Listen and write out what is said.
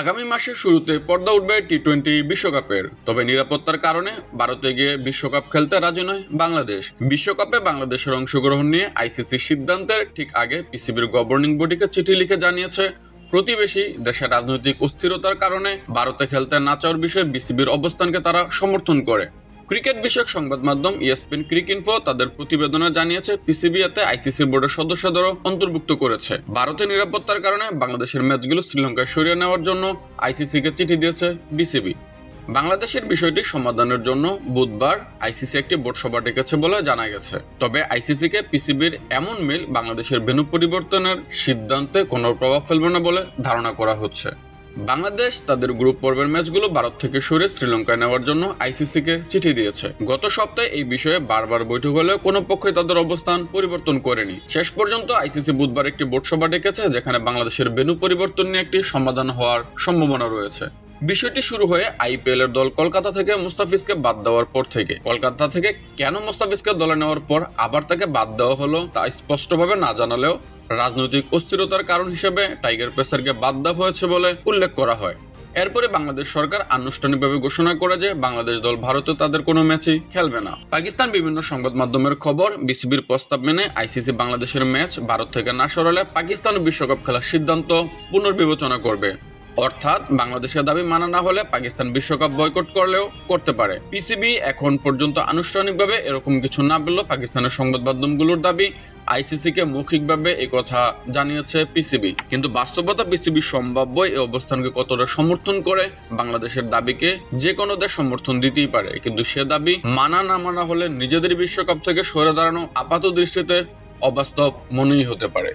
আগামী মাসের শুরুতে পর্দা উঠবে টি টোয়েন্টি বিশ্বকাপের। তবে নিরাপত্তার কারণে ভারতে গিয়ে বিশ্বকাপ খেলতে রাজি নয় বাংলাদেশ। বিশ্বকাপে বাংলাদেশের অংশগ্রহণ নিয়ে আইসিসি সিদ্ধান্তের ঠিক আগে পিসিবির গভর্নিং বডিকে চিঠি লিখে জানিয়েছে, প্রতিবেশী দেশের রাজনৈতিক অস্থিরতার কারণে ভারতে খেলতে না চাওয়ার বিষয়ে বিসিবির অবস্থানকে তারা সমর্থন করে। ক্রিকেট বিষয়ক সংবাদ মাধ্যম ইএসপিন ক্রিক ইনফো তাদের প্রতিবেদনে জানিয়েছে পিসিবি এতে আইসিসি বোর্ডের সদস্যদেরও অন্তর্ভুক্ত করেছে। ভারতের নিরাপত্তার কারণে বাংলাদেশের ম্যাচগুলো শ্রীলঙ্কায় সরিয়ে নেওয়ার জন্য আইসিসিকে চিঠি দিয়েছে বিসিবি বাংলাদেশের বিষয়টি সমাধানের জন্য বুধবার আইসিসি একটি বোর্ড সভা ডেকেছে বলে জানা গেছে। তবে আইসিসিকে পিসিবির এমন মিল বাংলাদেশের ভেন্যু পরিবর্তনের সিদ্ধান্তে কোনো প্রভাব ফেলবে না বলে ধারণা করা হচ্ছে। বাংলাদেশ তাদের গ্রুপ পর্বের ম্যাচগুলো ভারত থেকে সরে শ্রীলঙ্কায় নেওয়ার জন্য আইসিসিকে চিঠি দিয়েছে। গত সপ্তাহে এই বিষয়ে বারবার বৈঠক হলেও কোনো পক্ষই তাদের অবস্থান পরিবর্তন করেনি। শেষ পর্যন্ত আইসিসি বুধবার একটি বোর্ড সভা ডেকেছে, যেখানে বাংলাদেশের ভেন্যু পরিবর্তন নিয়ে একটি সমাধান হওয়ার সম্ভাবনা রয়েছে। বিষয়টি শুরু হয়ে আইপিএল এর দল কলকাতা থেকে মুস্তাফিজকে বাদ দেওয়ার পর থেকে। কলকাতা থেকে কেন মুস্তাফিজকে দলে নেওয়ার পর আবার তাকে বাদ দেওয়া হলো তা স্পষ্টভাবে না জানালেও রাজনৈতিক অস্থিরতার কারণ হিসেবে টাইগার পেসারকে বাদ দেওয়া হয়েছে বলে উল্লেখ করা হয়। এরপরে বাংলাদেশ সরকার আনুষ্ঠানিকভাবে ঘোষণা করে যে বাংলাদেশ দল ভারতে তাদের কোনো ম্যাচই খেলবে না। পাকিস্তান বিভিন্ন সংবাদ মাধ্যমের খবর, বিসিবির প্রস্তাব মেনে আইসিসি বাংলাদেশের ম্যাচ ভারত থেকে না সরালে পাকিস্তান বিশ্বকাপ খেলার সিদ্ধান্ত পুনর্বিবেচনা করবে। অর্থাৎ বাংলাদেশের দাবি মানা না হলে পাকিস্তান বিশ্বকাপ বয়কট করলেও করতে পারে। পিসিবি এখন পর্যন্ত আনুষ্ঠানিকভাবে এরকম কিছু না বললেও পাকিস্তানের সংবাদ মাধ্যমগুলোর দাবি আইসিসিকে মৌখিকভাবে এই কথা জানিয়েছে পিসিবি। কিন্তু বাস্তবতা পিসিবি সম্ভাব্য এই অবস্থানকে কতটা সমর্থন করে, বাংলাদেশের দাবিকে যে কোনো দেশ সমর্থন দিতেই পারে। কিন্তু সে দাবি মানা না মানা হলে নিজেদের বিশ্বকাপ থেকে সরে দাঁড়ানো আপাত দৃষ্টিতে অবাস্তব মনেই হতে পারে।